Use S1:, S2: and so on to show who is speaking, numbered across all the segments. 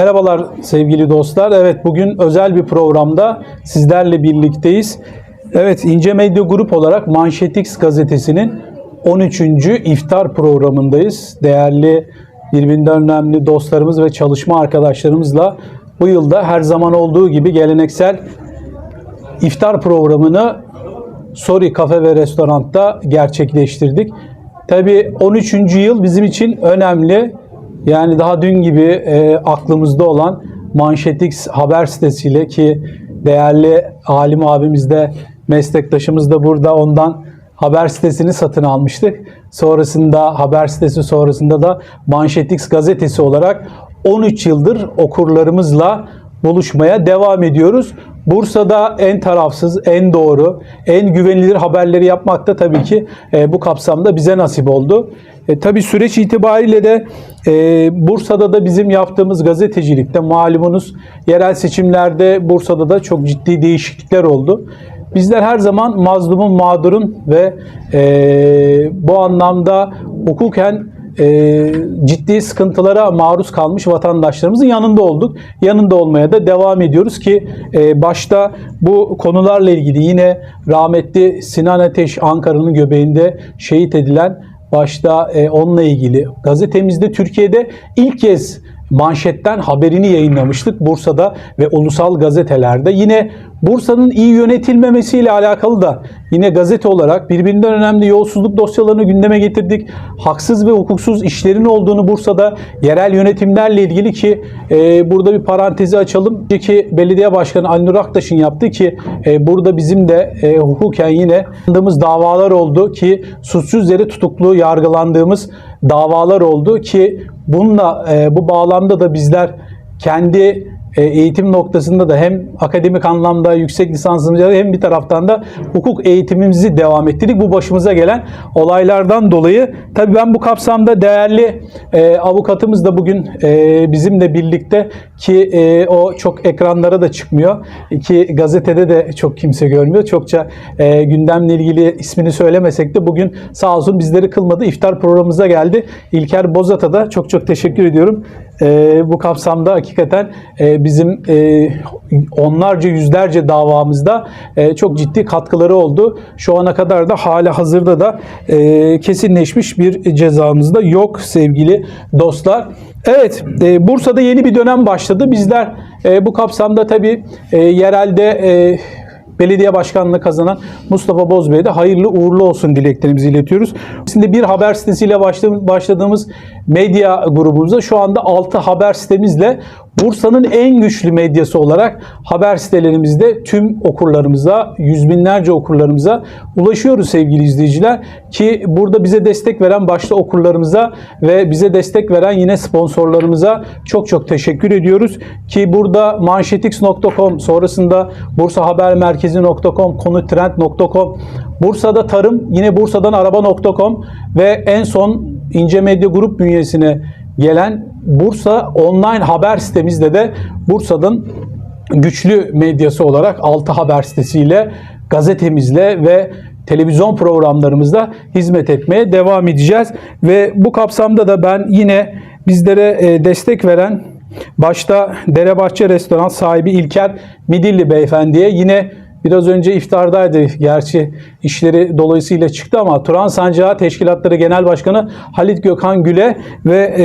S1: Merhabalar sevgili dostlar. Evet bugün özel bir programda sizlerle birlikteyiz. Evet İnce Medya Grup olarak Manşetix gazetesinin 13. iftar programındayız. Değerli birbirinden önemli dostlarımız ve çalışma arkadaşlarımızla bu yılda her zaman olduğu gibi geleneksel iftar programını Sori Kafe ve Restorant'ta gerçekleştirdik. Tabii 13. yıl bizim için önemli. Yani daha dün gibi e, aklımızda olan Manşetix haber sitesiyle ki değerli Halim abimiz de meslektaşımız da burada ondan haber sitesini satın almıştık. Sonrasında haber sitesi sonrasında da Manşetix gazetesi olarak 13 yıldır okurlarımızla buluşmaya devam ediyoruz. Bursa'da en tarafsız, en doğru, en güvenilir haberleri yapmak da tabii ki e, bu kapsamda bize nasip oldu. E, tabii süreç itibariyle de e, Bursa'da da bizim yaptığımız gazetecilikte malumunuz yerel seçimlerde Bursa'da da çok ciddi değişiklikler oldu. Bizler her zaman mazlumun, mağdurun ve e, bu anlamda hukuken e, ciddi sıkıntılara maruz kalmış vatandaşlarımızın yanında olduk. Yanında olmaya da devam ediyoruz ki e, başta bu konularla ilgili yine rahmetli Sinan Ateş Ankara'nın göbeğinde şehit edilen başta e, onunla ilgili gazetemizde Türkiye'de ilk kez manşetten haberini yayınlamıştık Bursa'da ve ulusal gazetelerde. Yine Bursa'nın iyi yönetilmemesiyle alakalı da yine gazete olarak birbirinden önemli yolsuzluk dosyalarını gündeme getirdik. Haksız ve hukuksuz işlerin olduğunu Bursa'da yerel yönetimlerle ilgili ki e, burada bir parantezi açalım. Önceki belediye başkanı Ali Aktaş'ın yaptığı ki e, burada bizim de e, hukuken yine andığımız davalar oldu ki suçsuz yere tutuklu yargılandığımız davalar oldu ki bununla e, bu bağlamda da bizler kendi eğitim noktasında da hem akademik anlamda yüksek lisansımızda hem bir taraftan da hukuk eğitimimizi devam ettirdik. Bu başımıza gelen olaylardan dolayı tabii ben bu kapsamda değerli e, avukatımız da bugün e, bizimle birlikte ki e, o çok ekranlara da çıkmıyor ki gazetede de çok kimse görmüyor. Çokça e, gündemle ilgili ismini söylemesek de bugün sağ olsun bizleri kılmadı. İftar programımıza geldi. İlker Bozat'a da çok çok teşekkür ediyorum. E, bu kapsamda hakikaten e, bizim e, onlarca yüzlerce davamızda e, çok ciddi katkıları oldu. Şu ana kadar da hala hazırda da e, kesinleşmiş bir cezamız da yok sevgili dostlar. Evet, e, Bursa'da yeni bir dönem başladı. Bizler e, bu kapsamda tabii e, yerelde e, belediye başkanlığı kazanan Mustafa Bozbey'e de hayırlı uğurlu olsun dileklerimizi iletiyoruz. Şimdi bir haber sitesiyle başladığımız, medya grubumuzda şu anda 6 haber sitemizle Bursa'nın en güçlü medyası olarak haber sitelerimizde tüm okurlarımıza, yüz binlerce okurlarımıza ulaşıyoruz sevgili izleyiciler. Ki burada bize destek veren başta okurlarımıza ve bize destek veren yine sponsorlarımıza çok çok teşekkür ediyoruz. Ki burada manşetix.com sonrasında bursahabermerkezi.com, konutrend.com, Bursa'da tarım yine bursadan araba.com ve en son İnce Medya Grup bünyesine gelen Bursa online haber sitemizde de Bursa'nın güçlü medyası olarak 6 haber sitesiyle gazetemizle ve televizyon programlarımızda hizmet etmeye devam edeceğiz. Ve bu kapsamda da ben yine bizlere e, destek veren başta Derebahçe Restoran sahibi İlker Midilli Beyefendi'ye yine Biraz önce iftardaydı. Gerçi işleri dolayısıyla çıktı ama Turan Sancağı Teşkilatları Genel Başkanı Halit Gökhan Gül'e ve e,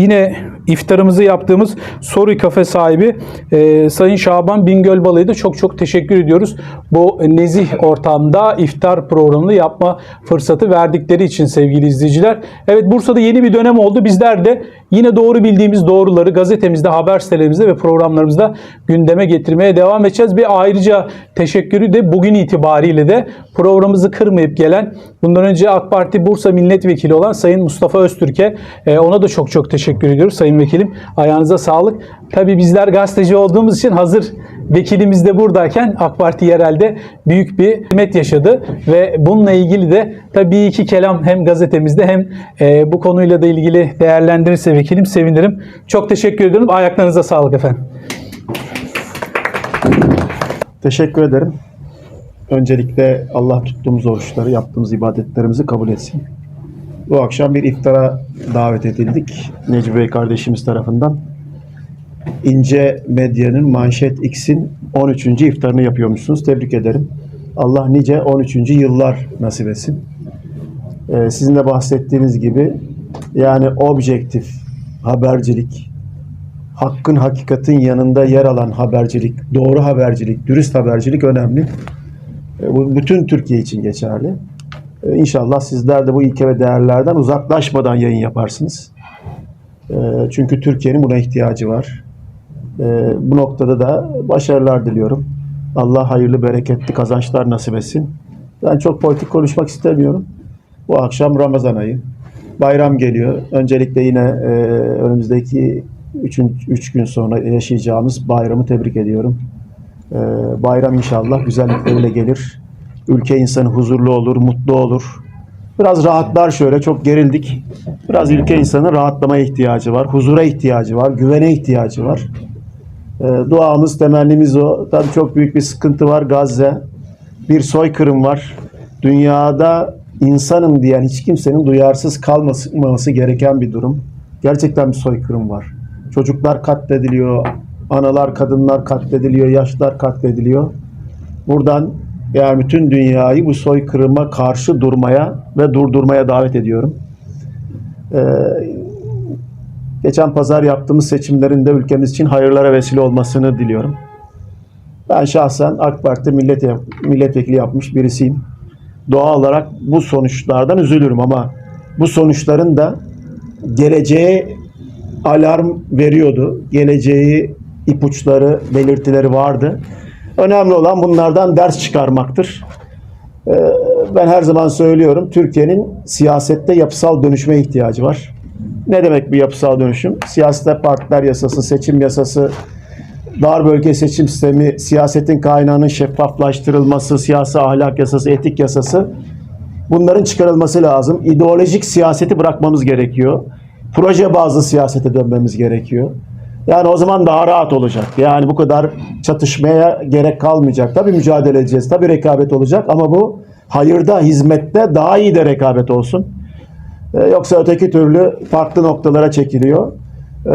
S1: yine iftarımızı yaptığımız Soru Kafe sahibi e, Sayın Şaban Bingölbalı'ya da çok çok teşekkür ediyoruz. Bu nezih ortamda iftar programını yapma fırsatı verdikleri için sevgili izleyiciler. Evet Bursa'da yeni bir dönem oldu. Bizler de yine doğru bildiğimiz doğruları gazetemizde, haber sitelerimizde ve programlarımızda gündeme getirmeye devam edeceğiz. Bir ayrıca teşekkürü de bugün itibariyle de programımızı kırmayıp gelen bundan önce AK Parti Bursa Milletvekili olan Sayın Mustafa Öztürk'e e, ona da çok çok teşekkür ediyoruz Sayın Vekilim. Ayağınıza sağlık. Tabii bizler gazeteci olduğumuz için hazır vekilimiz de buradayken AK Parti yerelde büyük bir hizmet yaşadı ve bununla ilgili de tabii iki kelam hem gazetemizde hem e, bu konuyla da ilgili değerlendirirse vekilim sevinirim. Çok teşekkür ediyorum. Ayaklarınıza sağlık efendim.
S2: Teşekkür ederim. Öncelikle Allah tuttuğumuz oruçları, yaptığımız ibadetlerimizi kabul etsin. Bu akşam bir iftara davet edildik Necmi Bey kardeşimiz tarafından. İnce Medya'nın Manşet X'in 13. iftarını yapıyormuşsunuz. Tebrik ederim. Allah nice 13. yıllar nasip etsin. Ee, sizin de bahsettiğiniz gibi yani objektif habercilik, hakkın hakikatin yanında yer alan habercilik, doğru habercilik, dürüst habercilik önemli. E, Bu bütün Türkiye için geçerli. E, İnşallah sizler de bu ilke ve değerlerden uzaklaşmadan yayın yaparsınız. E, Çünkü Türkiye'nin buna ihtiyacı var. Bu noktada da başarılar diliyorum. Allah hayırlı, bereketli kazançlar nasip etsin. Ben çok politik konuşmak istemiyorum. Bu akşam Ramazan ayı. Bayram geliyor. Öncelikle yine önümüzdeki 3 gün sonra yaşayacağımız bayramı tebrik ediyorum. Ee, bayram inşallah güzellikleriyle gelir. Ülke insanı huzurlu olur, mutlu olur. Biraz rahatlar şöyle, çok gerildik. Biraz ülke insanı rahatlamaya ihtiyacı var, huzura ihtiyacı var, güvene ihtiyacı var. Ee, duamız, temennimiz o. Tabii çok büyük bir sıkıntı var Gazze. Bir soykırım var. Dünyada insanım diyen hiç kimsenin duyarsız kalmaması gereken bir durum. Gerçekten bir soykırım var. Çocuklar katlediliyor, analar, kadınlar katlediliyor, yaşlar katlediliyor. Buradan yani bütün dünyayı bu soykırıma karşı durmaya ve durdurmaya davet ediyorum. Ee, geçen pazar yaptığımız seçimlerin de ülkemiz için hayırlara vesile olmasını diliyorum. Ben şahsen AK Parti millet, milletvekili yapmış birisiyim. Doğal olarak bu sonuçlardan üzülürüm ama bu sonuçların da geleceğe alarm veriyordu. Geleceği ipuçları, belirtileri vardı. Önemli olan bunlardan ders çıkarmaktır. Ee, Ben her zaman söylüyorum, Türkiye'nin siyasette yapısal dönüşme ihtiyacı var. Ne demek bir yapısal dönüşüm? Siyasette partiler yasası, seçim yasası, dar bölge seçim sistemi, siyasetin kaynağının şeffaflaştırılması, siyasi ahlak yasası, etik yasası bunların çıkarılması lazım. İdeolojik siyaseti bırakmamız gerekiyor. Proje bazlı siyasete dönmemiz gerekiyor. Yani o zaman daha rahat olacak. Yani bu kadar çatışmaya gerek kalmayacak. Tabii mücadele edeceğiz. Tabii rekabet olacak ama bu hayırda, hizmette daha iyi de rekabet olsun. Ee, yoksa öteki türlü farklı noktalara çekiliyor. Ee,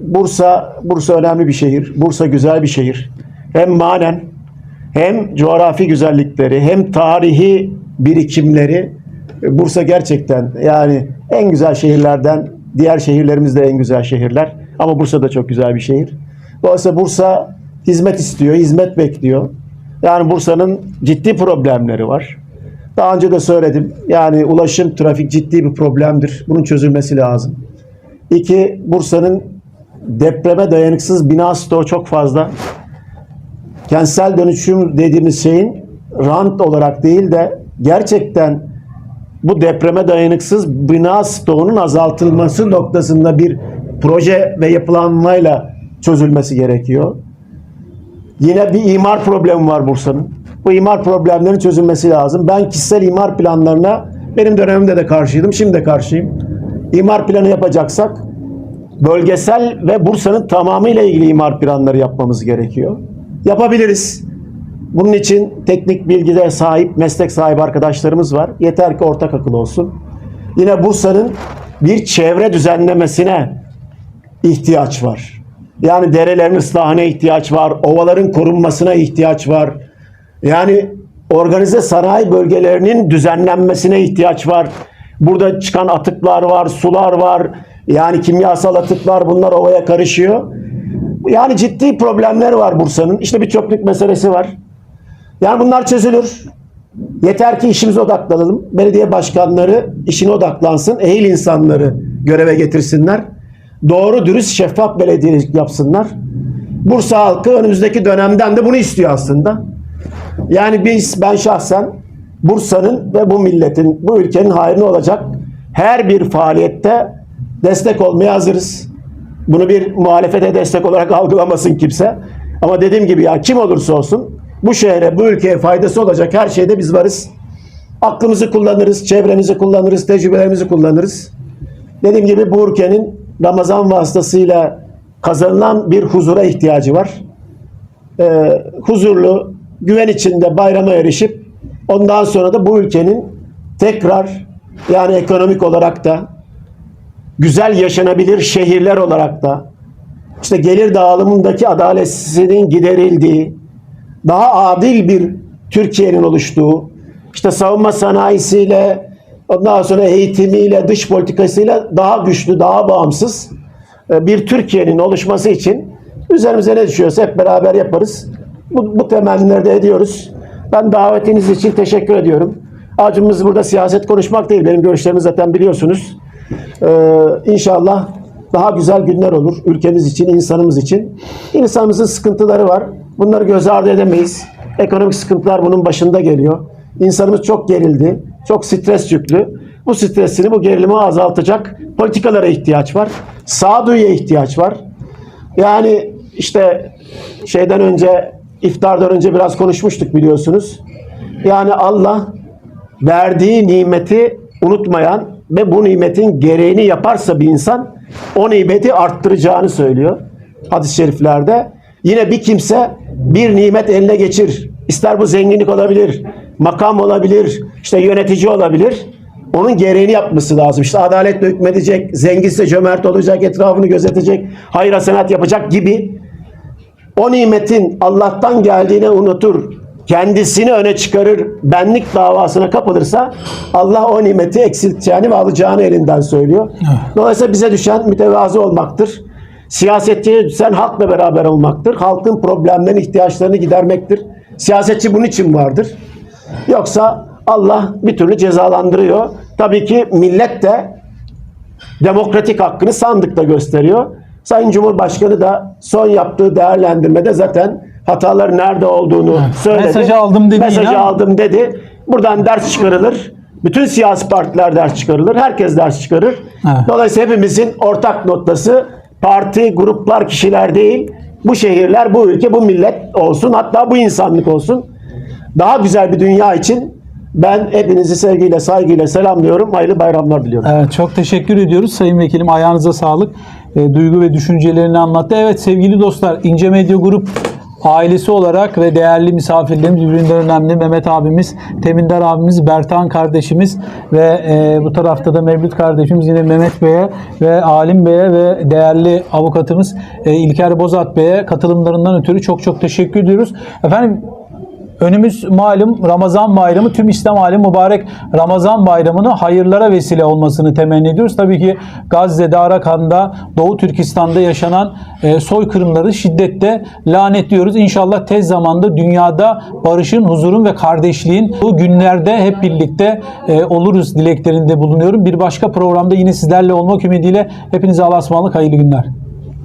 S2: Bursa Bursa önemli bir şehir. Bursa güzel bir şehir. Hem manen hem coğrafi güzellikleri hem tarihi birikimleri e, Bursa gerçekten yani en güzel şehirlerden diğer şehirlerimiz de en güzel şehirler. Ama Bursa da çok güzel bir şehir. Dolayısıyla Bursa hizmet istiyor, hizmet bekliyor. Yani Bursa'nın ciddi problemleri var. Daha önce de söyledim. Yani ulaşım, trafik ciddi bir problemdir. Bunun çözülmesi lazım. İki, Bursa'nın depreme dayanıksız bina stoğu çok fazla. Kentsel dönüşüm dediğimiz şeyin rant olarak değil de gerçekten bu depreme dayanıksız bina stoğunun azaltılması noktasında bir proje ve yapılanmayla çözülmesi gerekiyor. Yine bir imar problemi var Bursa'nın. Bu imar problemlerinin çözülmesi lazım. Ben kişisel imar planlarına benim dönemimde de karşıydım, şimdi de karşıyım. İmar planı yapacaksak bölgesel ve Bursa'nın tamamıyla ilgili imar planları yapmamız gerekiyor. Yapabiliriz. Bunun için teknik bilgide sahip, meslek sahibi arkadaşlarımız var. Yeter ki ortak akıl olsun. Yine Bursa'nın bir çevre düzenlemesine ihtiyaç var. Yani derelerin ıslahına ihtiyaç var, ovaların korunmasına ihtiyaç var. Yani organize sanayi bölgelerinin düzenlenmesine ihtiyaç var. Burada çıkan atıklar var, sular var. Yani kimyasal atıklar bunlar ovaya karışıyor. Yani ciddi problemler var Bursa'nın. İşte bir çöplük meselesi var. Yani bunlar çözülür. Yeter ki işimize odaklanalım. Belediye başkanları işine odaklansın. Ehil insanları göreve getirsinler. Doğru, dürüst, şeffaf belediyelik yapsınlar. Bursa halkı önümüzdeki dönemden de bunu istiyor aslında. Yani biz, ben şahsen Bursa'nın ve bu milletin, bu ülkenin hayrına olacak her bir faaliyette destek olmaya hazırız. Bunu bir muhalefete destek olarak algılamasın kimse. Ama dediğim gibi ya kim olursa olsun bu şehre, bu ülkeye faydası olacak her şeyde biz varız. Aklımızı kullanırız, çevremizi kullanırız, tecrübelerimizi kullanırız. Dediğim gibi bu ülkenin Ramazan vasıtasıyla kazanılan bir huzura ihtiyacı var. Ee, huzurlu, güven içinde bayrama erişip ondan sonra da bu ülkenin tekrar yani ekonomik olarak da güzel yaşanabilir şehirler olarak da işte gelir dağılımındaki adaletsizliğin giderildiği, daha adil bir Türkiye'nin oluştuğu, işte savunma sanayisiyle, ondan sonra eğitimiyle, dış politikasıyla daha güçlü, daha bağımsız e, bir Türkiye'nin oluşması için üzerimize ne düşüyorsa hep beraber yaparız. Bu, bu temennileri de ediyoruz. Ben davetiniz için teşekkür ediyorum. Acımız burada siyaset konuşmak değil. Benim görüşlerimi zaten biliyorsunuz. Ee, inşallah daha güzel günler olur ülkemiz için, insanımız için. İnsanımızın sıkıntıları var. Bunları göz ardı edemeyiz. Ekonomik sıkıntılar bunun başında geliyor. İnsanımız çok gerildi. Çok stres yüklü. Bu stresini, bu gerilimi azaltacak politikalara ihtiyaç var. Sağduyuya ihtiyaç var. Yani işte şeyden önce, iftardan önce biraz konuşmuştuk biliyorsunuz. Yani Allah verdiği nimeti unutmayan ve bu nimetin gereğini yaparsa bir insan o nimeti arttıracağını söylüyor hadis-i şeriflerde. Yine bir kimse bir nimet eline geçir. İster bu zenginlik olabilir, makam olabilir, işte yönetici olabilir. Onun gereğini yapması lazım. İşte adaletle hükmedecek, zenginse cömert olacak, etrafını gözetecek, hayır hasenat yapacak gibi o nimetin Allah'tan geldiğini unutur, kendisini öne çıkarır, benlik davasına kapılırsa Allah o nimeti eksilteceğini ve alacağını elinden söylüyor. Dolayısıyla bize düşen mütevazı olmaktır. Siyasetçiye düşen halkla beraber olmaktır. Halkın problemlerini, ihtiyaçlarını gidermektir. Siyasetçi bunun için vardır. Yoksa Allah bir türlü cezalandırıyor. Tabii ki millet de demokratik hakkını sandıkta gösteriyor. Sayın Cumhurbaşkanı da son yaptığı değerlendirmede zaten hataların nerede olduğunu söyledi.
S1: Mesajı aldım dedi
S2: Mesajı
S1: yine.
S2: aldım dedi. Buradan ders çıkarılır. Bütün siyasi partiler ders çıkarılır. Herkes ders çıkarır.
S1: Evet.
S2: Dolayısıyla hepimizin ortak noktası parti, gruplar, kişiler değil. Bu şehirler, bu ülke, bu millet olsun. Hatta bu insanlık olsun. Daha güzel bir dünya için ben hepinizi sevgiyle, saygıyla selamlıyorum. Hayırlı bayramlar diliyorum.
S1: Evet çok teşekkür ediyoruz Sayın Vekilim. Ayağınıza sağlık. E, duygu ve düşüncelerini anlattı. Evet sevgili dostlar İnce Medya Grup ailesi olarak ve değerli misafirlerimiz birbirinden önemli Mehmet abimiz, Temindar abimiz, Bertan kardeşimiz ve e, bu tarafta da Mevlüt kardeşimiz yine Mehmet Bey'e ve Alim Bey'e ve değerli avukatımız e, İlker Bozat Bey'e katılımlarından ötürü çok çok teşekkür ediyoruz. Efendim Önümüz malum Ramazan bayramı tüm İslam alemi mübarek Ramazan bayramını hayırlara vesile olmasını temenni ediyoruz. Tabii ki Gazze'de, Arakan'da, Doğu Türkistan'da yaşanan e, soykırımları şiddetle lanetliyoruz. İnşallah tez zamanda dünyada barışın, huzurun ve kardeşliğin bu günlerde hep birlikte e, oluruz dileklerinde bulunuyorum. Bir başka programda yine sizlerle olmak ümidiyle hepinize Allah'a ısmarladık. Hayırlı günler.